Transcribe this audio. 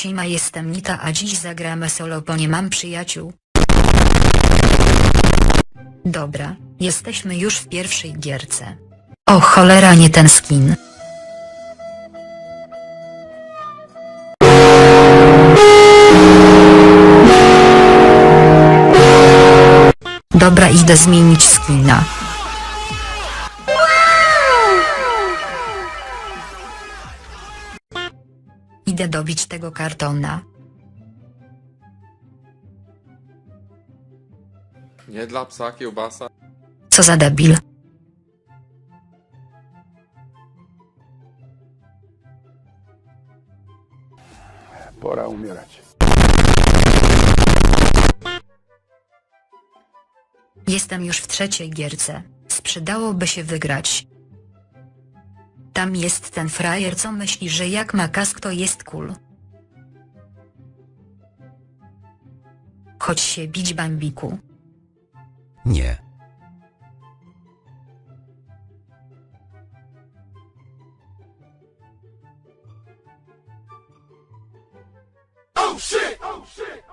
Siema jestem Nita a dziś zagramy solo bo nie mam przyjaciół. Dobra, jesteśmy już w pierwszej gierce. O cholera nie ten skin. Dobra idę zmienić skina. Idę dobić tego kartona. Nie dla psa kiełbasa. Co za debil. Pora umierać. Jestem już w trzeciej gierce. Sprzedałoby się wygrać. Tam jest ten frajer co myśli, że jak ma kask to jest cool. Chodź się bić bambiku. Nie. Oh shit! Oh shit!